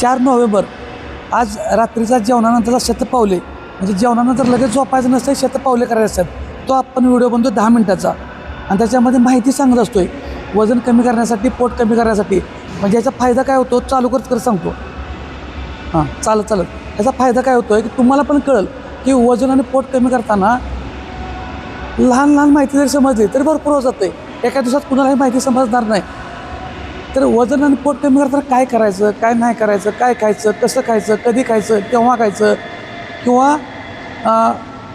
चार नोव्हेंबर आज रात्रीचा जेवणानंतरचा शतपावले. म्हणजे जेवणानंतर लगेच झोपायचं नसतं शतपावले करायचे असतात. तो आपण व्हिडिओ बनतो दहा मिनटाचा. आणि त्याच्यामध्ये माहिती सांगत असतो आहे वजन कमी करण्यासाठी पोट कमी करण्यासाठी. म्हणजे याचा फायदा काय होतो? चालू करत करत सांगतो. हां चालत चालत. याचा फायदा काय होतो आहे की तुम्हाला पण कळेल की वजन आणि पोट कमी करताना लहान लहान माहिती जरी समजली तरी भरपूर होत जाते एका दिवसात कुणालाही माहिती समजणार नाही. तर वजन आणि पोट कमी करताना काय करायचं काय नाही करायचं काय खायचं कसं खायचं कधी खायचं केव्हा खायचं किंवा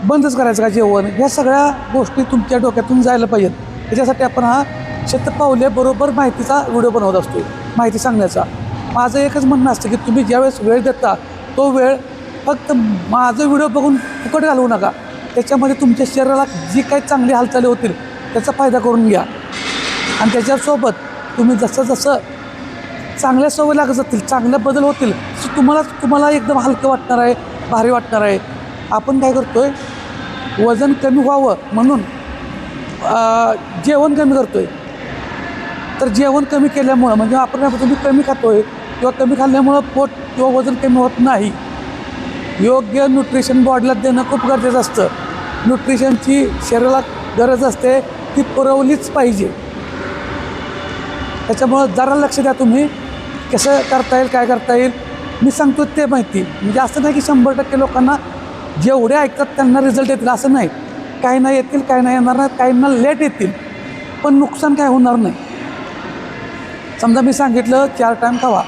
बंदच करायचं का जेवण? ह्या सगळ्या गोष्टी तुमच्या डोक्यातून जायला पाहिजेत. त्याच्यासाठी आपण हा शतपावले बरोबर माहितीचा व्हिडिओ बनवत असतो. माहिती सांगण्याचा. माझं एकच म्हणणं असतं की तुम्ही ज्यावेळेस वेळ देता तो वेळ फक्त माझं व्हिडिओ बघून फुकट घालवू नका. त्याच्यामध्ये तुमच्या शरीराला जी काही चांगली हालचाली होतील त्याचा फायदा करून घ्या. आणि त्याच्यासोबत तुम्ही जसं जसं चांगल्या सवय लागत जातील चांगल्या बदल होतील तसं तुम्हाला तुम्हाला एकदम हलकं वाटणार आहे भारी वाटणार आहे. आपण काय करतो आहे वजन कमी व्हावं म्हणून जेवण कमी करतो आहे तर जेवण कमी केल्यामुळं म्हणजे आपण काय तुम्ही कमी खातो आहे किंवा कमी खाल्ल्यामुळं पोट किंवा वजन कमी होत नाही. योग्य न्यूट्रिशन बॉडीला देणं खूप गरजेचं असतं. न्यूट्रिशनची शरीराला गरज असते ती पुरवलीच पाहिजे. त्याच्यामुळं जरा लक्ष द्या तुम्ही कसं करता येईल काय करता येईल. मी सांगतो ते माहिती. म्हणजे असं नाही की शंभर टक्के लोकांना जेवढे ऐकतात त्यांना रिझल्ट येतील असं नाही. काही नाही येतील काही नाही येणार नाही काहींना लेट येतील. पण नुकसान काय होणार नाही. समजा मी सांगितलं चार टाईम खावा.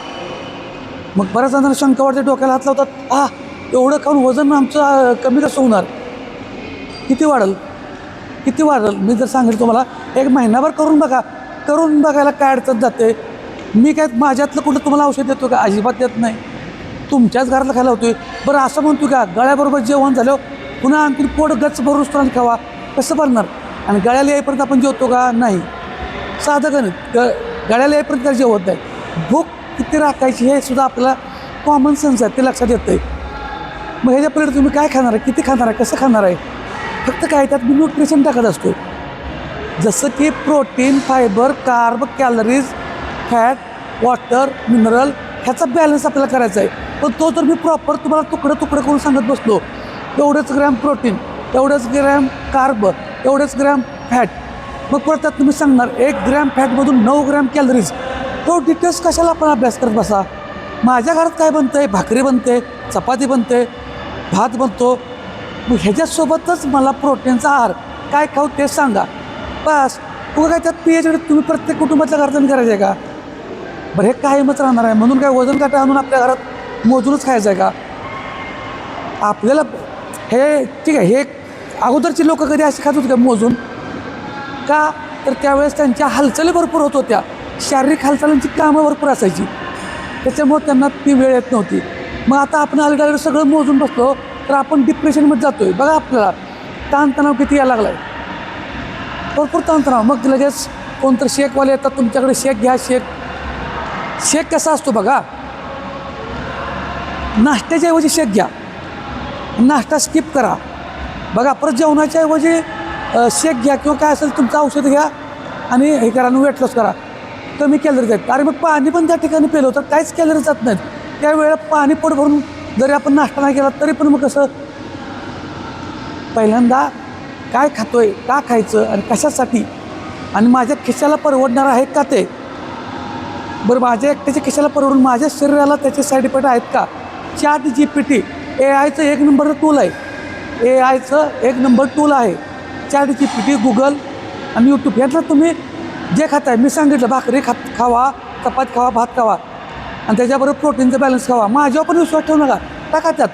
मग बऱ्याच जणांना शंका वाटते डोक्याला हात लावतात आ एवढं खाऊन वजन आमचं कमी कसं होणार? किती वाढेल? किती वाढेल? मी जर सांगितलं तुम्हाला एक महिनाभर करून बघा. करून बघायला काय अडचण जाते? मी काय माझ्यातलं कुठं तुम्हाला औषध देतो का? अजिबात देत नाही. तुमच्याच घरातलं खायला होतोय बरं असं म्हणतो का गळ्याबरोबर जेवण झालं पुन्हा आणखी पोट गच्च भरून स्ट्रॉंग खावा. कसं बनणार आणि गळ्याला येईपर्यंत आपण जेवतो का? नाही. साधं गणित ग गळ्याला येईपर्यंत काय जेवत नाही. भूक किती राखायची हे सुद्धा आपल्याला कॉमन सेन्स आहे ते लक्षात येतं आहे मग ह्याच्या पलीकडे तुम्ही काय खाणार आहे? किती खाणार आहे? कसं खाणार आहे? फक्त काय त्यात मी न्यूट्रिशन टाकत असतो. जसं की protein fibre carb calories fat water mineral ह्याचा बॅलन्स आपल्याला करायचा आहे. पण तो जर मी प्रॉपर तुम्हाला तुकडं तुकडं करून सांगत बसलो एवढंच ग्रॅम प्रोटीन एवढंच ग्रॅम कार्ब एवढंच ग्रॅम फॅट मग परत त्यात तुम्ही सांगणार एक ग्रॅम फॅटमधून नऊ ग्रॅम कॅलरीज तो डिटेल्स कशाला आपण अभ्यास करत बसा? माझ्या घरात काय बनतं आहे भाकरी बनते चपाती बनते भात बनतो. मग ह्याच्यासोबतच मला प्रोटीनचा आहार काय खाऊ ते सांगा. बस. उगा काय त्यात पी एच तुम्ही प्रत्येक कुटुंबातल्या घरातून करायचं आहे का? बरं हे कायमच राहणार आहे. म्हणून काय वजन काटा आणून आपल्या घरात मोजूनच खायचं आहे का? आपल्याला हे ठीक आहे हे अगोदरची लोक कधी असे खात होते का मोजून? का? तर त्यावेळेस त्यांच्या हालचाली भरपूर होत होत्या. शारीरिक हालचालींची कामं भरपूर असायची. त्याच्यामुळे त्यांना ती वेळ येत नव्हती. मग आता आपण अलीकडे सगळं मोजून बसलो तर आपण डिप्रेशनमध्ये जातो आहे बघा आपल्याला. ताणतणाव किती यायला लागला आहे भरपूर ताणतणाव मग लगेच कोणतं शेकवाले येतात तुमच्याकडे शेक घ्या शेक. शेक कसा असतो बघा. नाश्त्याच्या ऐवजी शेक घ्या. नाश्ता स्किप करा. बघा परत जेवणाच्या ऐवजी शेक घ्या किंवा काय असेल तुमचं औषध घ्या आणि हे करा आणि वेट लॉस करा. कमी कॅलरीज आहेत. अरे मग पाणी पण त्या ठिकाणी पेलं तर काहीच कॅलरी जात नाहीत. त्यावेळेला पाणी पोट भरून जरी आपण नाश्ता नाही केला तरी पण मग कसं? पहिल्यांदा काय खातो आहे का खायचं आणि कशासाठी? आणि माझ्या खिशाला परवडणार आहे का ते? बरं माझ्या एकट्याच्या खिशाला परवडून माझ्या शरीराला त्याचे साईड इफेक्ट आहेत का? Chat G P T A आयचं एक नंबर टूल आहे. ए आयचं एक नंबर टूल आहे. Chat G P T Google आणि यूट्यूब यातलं तुम्ही जे खाताय मी सांगितलं भाकरी खात खावा चपात खावा भात खावा. आणि त्याच्याबरोबर प्रोटीनचं बॅलन्स खावा. माझ्यावर पण विश्वास ठेवू नका. टाका त्यात.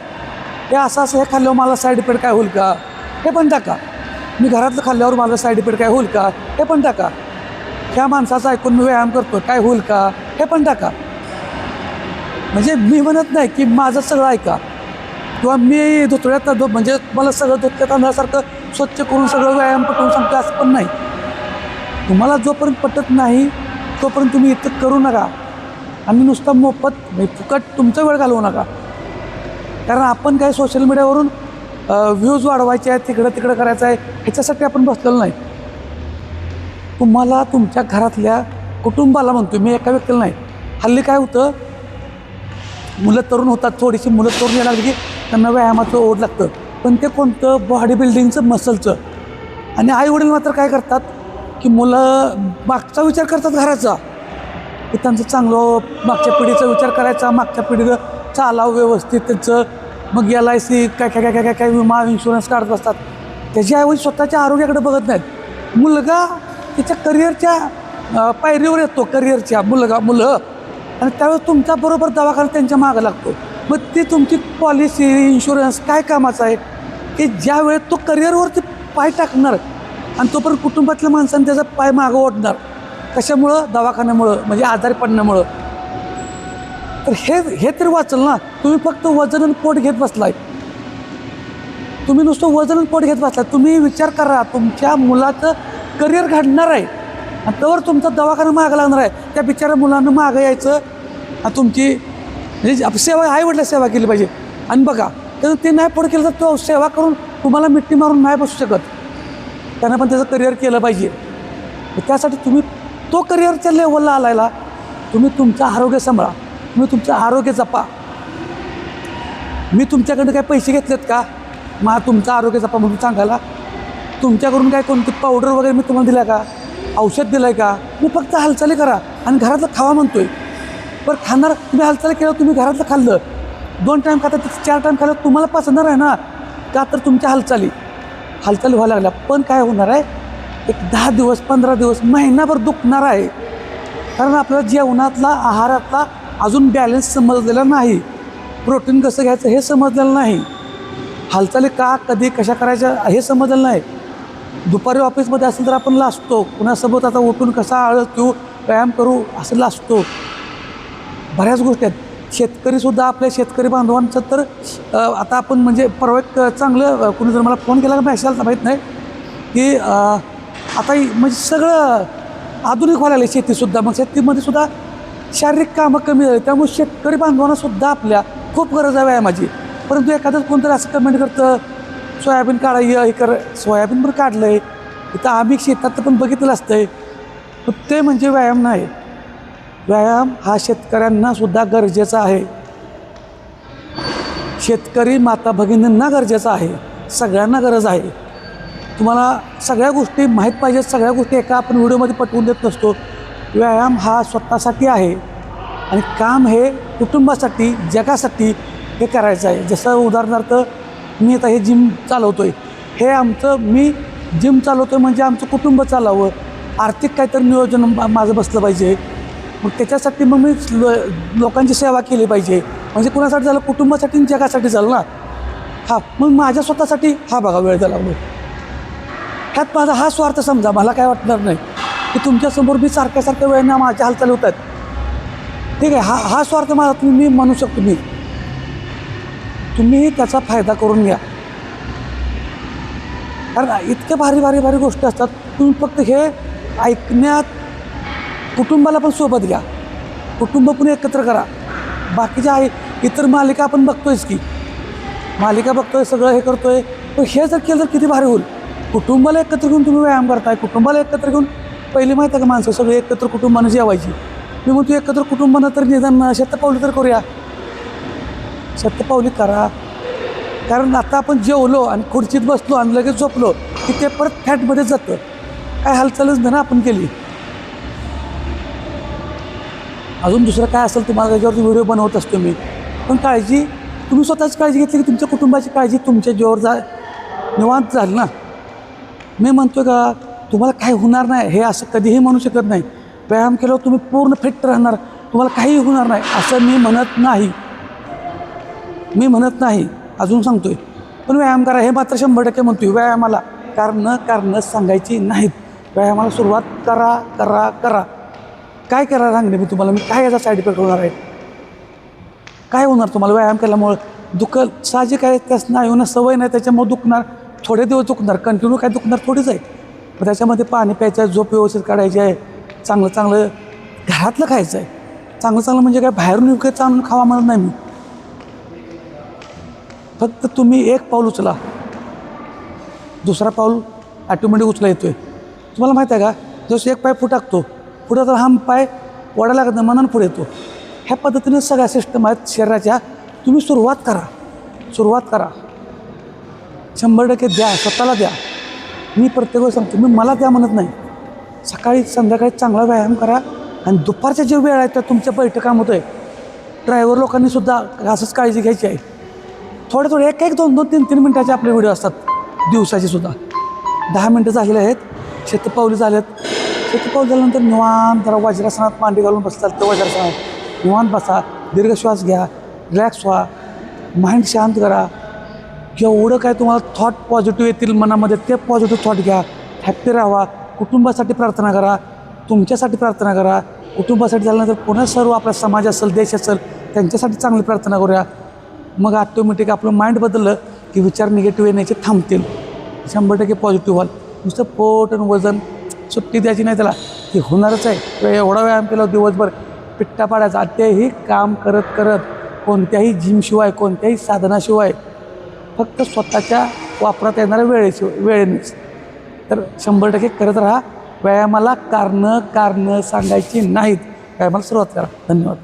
हे असं असं हे खाल्ल्यावर मला साईड इफेक्ट काय होईल का? हे पण टाका. मी घरातलं खाल्ल्यावर मला साईड इफेक्ट काय होईल का? हे पण टाका. ह्या माणसाचं ऐकून मी व्यायाम करतो काय होईल का? हे पण टाका. म्हणजे मी म्हणत नाही की माझं सगळं ऐका. किंवा मी धुतळ्यात धु म्हणजे मला सगळं धुतल्यात तांदळासारखं स्वच्छ करून सगळं व्यायाम पटवून सांगतो असं पण नाही. तुम्हाला जोपर्यंत पटत नाही तोपर्यंत तुम्ही इथं करू नका. आणि नुसता मोफत म्हणजे फुकट तुमचा वेळ घालवू नका. कारण आपण काय सोशल मीडियावरून व्ह्यूज वाढवायचे आहेत तिकडं तिकडं करायचं आहे ह्याच्यासाठी आपण बसलेलो नाही. तुम्हाला तुमच्या घरातल्या कुटुंबाला म्हणतो मी एका व्यक्तीला नाही. हल्ली काय होतं मुलं तरुण होतात थोडीशी मुलं तरुण यायला लागली की त्यांना व्यायामाचं ओढ लागतं. पण ते कोणतं बॉडी बिल्डिंगचं मसलचं आणि आई वडील मात्र काय करतात की मुलं मागचा विचार करतात घराचा. की त्यांचं चांगलं मागच्या पिढीचा विचार करायचा मागच्या पिढीला चालावं व्यवस्थित त्यांचं मग एल आय सी काय काय काय काय काय काय विमा इन्शुरन्स काढत बसतात. त्याच्याऐवजी स्वतःच्या आरोग्याकडे बघत नाहीत. मुलगा त्याच्या करिअरच्या पायरीवर येतो करिअरच्या मुलगा मुलं. आणि त्यावेळेस तुमच्याबरोबर दवाखाना त्यांच्या मागं लागतो. मग ती तुमची पॉलिसी इन्शुरन्स काय कामाचं आहे? की ज्या वेळेत तो करिअरवरती पाय टाकणार आणि तोपर्यंत कुटुंबातल्या माणसांनी त्याचा पाय मागं ओढणार. कशामुळं? दवाखान्यामुळं म्हणजे आजारी पडण्यामुळं. तर हे हे तरी वाचल ना. तुम्ही फक्त वजन आणि पोट घेत बसलाय. तुम्ही नुसतं वजन आणि पोट घेत बसलाय. तुम्ही विचार करा तुमच्या मुलाचं करिअर घडणार आहे. आणि त्यावर तुमचा दवाखाना मागं लागणार आहे. त्या बिचाऱ्या मुलांना मागं यायचं. आणि तुमची म्हणजे सेवा आई वडिला सेवा केली पाहिजे. आणि बघा तर ते नाही पोट केलं तर तो सेवा करून तुम्हाला मिट्टी मारून नाही बसू शकत. त्यांना पण त्याचं करिअर केलं पाहिजे. त्यासाठी तुम्ही तो करिअरच्या लेवलला आलायला तुम्ही तुमचं आरोग्य सांभाळा. तुम्ही तुमचं आरोग्य जपा. मी तुमच्याकडनं काय पैसे घेतलेत का? मा तुमचं आरोग्य जपा म्हणून सांगायला. तुमच्याकडून काय कोणती पावडर वगैरे मी तुम्हाला दिला का? औषध दिलं आहे का? मी फक्त हालचाली करा आणि घरातलं खावा म्हणतो आहे पण खाणार तुम्ही हालचाली केलं तुम्ही घरातलं खाल्लं. दोन टाईम खाता चार टाईम खाल्लं तुम्हाला पसंतणार आहे ना? का तर तुमच्या हालचाली. हालचाली व्हायला लागल्या. पण काय होणार आहे? एक दहा दिवस पंधरा दिवस महिनाभर दुखणार आहे. कारण आपल्याला जेवणातला आहारातला अजून बॅलन्स समजलेला नाही. प्रोटीन कसं घ्यायचं हे समजलेलं नाही. हालचाली का कधी कशा करायच्या हे समजलेलं नाही. दुपारी ऑफिसमध्ये असेल तर आपण लाजतो. कुणासोबत आता उठून कसा आळस घेऊ व्यायाम करू असं लाजतो. बऱ्याच गोष्टी आहेत. शेतकरीसुद्धा आपल्या शेतकरी बांधवांचं तर आता आपण म्हणजे परवा एक चांगलं कुणी जर मला फोन केला का मेसेज माहीत नाही. की आता म्हणजे सगळं आधुनिक व्हायला लागले शेतीसुद्धा मग शेतीमध्ये सुद्धा शारीरिक कामं कमी झाली त्यामुळे शेतकरी बांधवांना सुद्धा आपल्या खूप गरज आहे व्यायामाची. परंतु एखादंच कोणतरी असं कमेंट करतं सोयाबीन काढाय हे कर. सोयाबीन पण काढलं आहे इथं आम्ही शेतात पण बघितलं असतं पण ते म्हणजे व्यायाम नाही. व्यायाम हा शेतकऱ्यांना सुद्धा गरजेचा आहे. शेतकरी माता भगिनींना गरजेचा आहे. सगळ्यांना गरज आहे. तुम्हाला सगळ्या गोष्टी माहीत पाहिजेत सगळ्या गोष्टी एका आपण व्हिडिओमध्ये पटवून देत नसतो. व्यायाम हा स्वतःसाठी आहे. आणि काम हे कुटुंबासाठी जगासाठी हे करायचं आहे. जसं उदाहरणार्थ मी आता हे जिम चालवतो आहे हे आमचं मी जिम चालवतो आहे म्हणजे आमचं कुटुंब चालावं. आर्थिक काहीतरी नियोजन माझं बसलं पाहिजे. मग त्याच्यासाठी मग मी लो लोकांची सेवा केली पाहिजे. म्हणजे कुणासाठी झालं? कुटुंबासाठी आणि जगासाठी झालं ना? हा मग माझ्या स्वतःसाठी हा बघा वेळ द्यायला लागलो ह्यात माझा हा स्वार्थ समजा मला काय वाटणार नाही. की तुमच्यासमोर मी सारख्या सारख्या वेळेने माझ्या हालचाली होत आहेत. ठीक आहे हा हा स्वार्थ माझा तुम्ही मी म्हणू शकतो मी. तुम्ही त्याचा फायदा करून घ्या. कारण इतक्या भारी भारी भारी गोष्टी असतात तुम्ही फक्त हे ऐकण्यात कुटुंबाला पण सोबत घ्या. कुटुंब पण एकत्र करा. बाकीच्या आई इतर मालिका आपण बघतोयच की. मालिका बघतोय सगळं हे करतोय. पण हे जर केलं तर किती भारी होईल. कुटुंबाला एकत्र घेऊन तुम्ही व्यायाम करताय कुटुंबाला एकत्र घेऊन पहिले माहिती आहे का माणसं? सगळे एकत्र कुटुंबानं जेवायची. मी म्हणतो एकत्र कुटुंबानं तर निदान शतपावली तर करूया. शतपावली करा. कारण आता आपण जेवलो आणि खुर्चीत बसलो आणि लगेच झोपलो की ते परत फॅटमध्ये जातं. काय हालचालच नाही ना आपण केली. अजून दुसरं काय असेल तुम्हाला त्याच्यावरती व्हिडिओ बनवत असतो मी. पण काळजी तुम्ही स्वतःची काळजी घेतली की तुमच्या कुटुंबाची काळजी तुमच्या जीवावर जा निवांत झाली ना. मी म्हणतो का तुम्हाला काही होणार नाही. हे असं कधीही म्हणू शकत नाही. व्यायाम केल्यावर तुम्ही पूर्ण फिट राहणार. तुम्हाला काहीही होणार नाही. असं मी म्हणत नाही. मी म्हणत नाही. अजून सांगतोय. पण व्यायाम करा. हे मात्र शंभर टक्के म्हणतोय. व्यायामाला कारणं कारणं सांगायची नाहीत. व्यायामाला सुरुवात करा करा करा. काय करा सांगणे मी तुम्हाला? मी काय याचा साईड इफेक्ट होणार आहे? काय होणार तुम्हाला व्यायाम केल्यामुळं? दुखल साहजिक आहे त्या स्नायूंना सवय नाही त्याच्यामुळे दुखणार. थोडे दिवस दुखणार. कंटिन्यू काय दुखणार? थोडीच आहे. मग त्याच्यामध्ये पाणी प्यायचं आहे झोप व्यवस्थित काढायची आहे. चांगलं चांगलं घरातलं खायचं आहे. चांगलं चांगलं म्हणजे काय बाहेरून विकत चांगलं खावा म्हणत नाही मी. फक्त तुम्ही एक पाऊल उचला. दुसरा पाऊल ॲटोमॅटिक उचला येतो आहे तुम्हाला माहीत आहे का? जसं एक पाय फुटाकतो पुढं तर हा पाय वाढायला लागत नाही मनानं पुढे येतो. ह्या पद्धतीनं सगळ्या सिस्टम आहेत शरीराच्या. तुम्ही सुरुवात करा. सुरुवात करा. शंभर टक्के द्या स्वतःला द्या. मी प्रत्येक वेळेस सांगतो मी मला त्या म्हणत नाही. सकाळी संध्याकाळी चांगला व्यायाम करा आणि दुपारच्या जे वेळ आहे त्या तुमच्या बैठकामध्ये ड्रायव्हर लोकांनी सुद्धा असंच काळजी घ्यायची आहे. थोडे थोडे एक एक दोन दोन तीन तीन मिनटाचे आपले व्हिडिओ असतात. दिवसाचे सुद्धा. दहा मिनटं झालेले आहेत. शेतपावली झालेत. शेतपावली झाल्यानंतर निवांत जरा वज्रासनात मांडी घालून बसतात ते वज्रासनात. निवांत बसा. दीर्घ श्वास घ्या. रिलॅक्स व्हा. माइंड शांत करा. जेवढं काय तुम्हाला थॉट पॉझिटिव्ह येतील मनामध्ये ते पॉझिटिव्ह थॉट घ्या. हॅप्पी राहा. कुटुंबासाठी प्रार्थना करा. तुमच्यासाठी प्रार्थना करा. कुटुंबासाठी झाल्यानंतर पुन्हा सर्व आपला समाज असेल देश असेल त्यांच्यासाठी चांगली प्रार्थना करूया. मग ऑटोमॅटिक आपलं माइंड बदललं की विचार निगेटिव्ह येण्याचे थांबतील. शंभर टक्के पॉझिटिव्ह व्हाल. नुसतं पोट आणि वजन सुट्टी द्यायची नाही त्याला. ते होणारच आहे. एवढा व्यायाम केला दिवसभर. पिट्टा पाडायचा. आणि काम करत करत कोणत्याही जिमशिवाय कोणत्याही साधनाशिवाय फक्त स्वतःच्या वापरात येणाऱ्या वेळेची वेळेनेच. तर शंभर टक्के करत राहा. व्यायामाला कारणं कारणं सांगायची नाहीत. व्यायामाला सुरुवात करा. धन्यवाद.